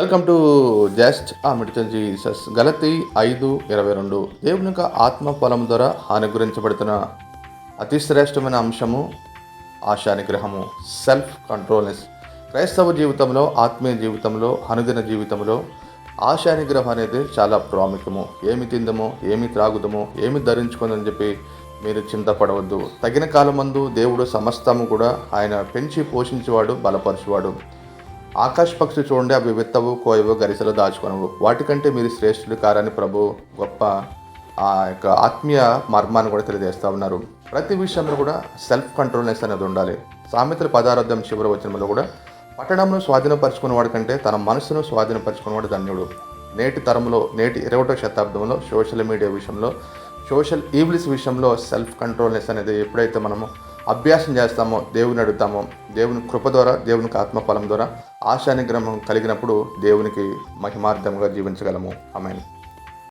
Welcome to just ఆ medical Jesus. గలతి ఐదు ఇరవై రెండు. దేవుని యొక్క ఆత్మ ఫలం ద్వారా అనుగ్రహించబడుతున్న అతి శ్రేష్టమైన అంశము ఆశానిగ్రహము. సెల్ఫ్ కంట్రోల్నెస్ క్రైస్తవ జీవితంలో ఆత్మీయ జీవితంలో అనుదిన జీవితంలో ఆశానిగ్రహం అనేది చాలా ప్రాముఖ్యము. ఏమి తిందమో ఏమి త్రాగుదమో ఏమి ధరించుకుందని చెప్పి మీరు చింతపడవద్దు. తగిన కాలమందు దేవుడు సమస్తము కూడా ఆయన పెంచి పోషించేవాడు బలపరచువాడు. ఆకాశ పక్షి చూడండి అవి విత్తవు కోయవు గరిసెలు దాచుకొనవు. వాటికంటే మీరు శ్రేష్ఠులు కారని ప్రభు గొప్ప ఆ యొక్క ఆత్మీయ మర్మాన్ని కూడా తెలియజేస్తూ ఉన్నారు. ప్రతి విషయంలో కూడా సెల్ఫ్ కంట్రోల్నెస్ అనేది ఉండాలి. సామెతల పదార్థం చివరి వచనంలో కూడా పట్టణంను స్వాధీనపరచుకున్నవాడు కంటే తన మనసును స్వాధీనపరచుకున్నవాడు ధన్యుడు. నేటి తరంలో నేటి ఇరవటో శతాబ్దంలో సోషల్ మీడియా విషయంలో సోషల్ ఈవిల్స్ విషయంలో సెల్ఫ్ కంట్రోల్నెస్ అనేది ఎప్పుడైతే మనము అభ్యాసం చేస్తామో దేవుని అడుగుతామో దేవుని కృప ద్వారా దేవునికి ఆత్మఫలం ద్వారా ఆశానిగ్రహం కలిగినప్పుడు దేవునికి మహిమార్థంగా జీవించగలము. ఆమెను.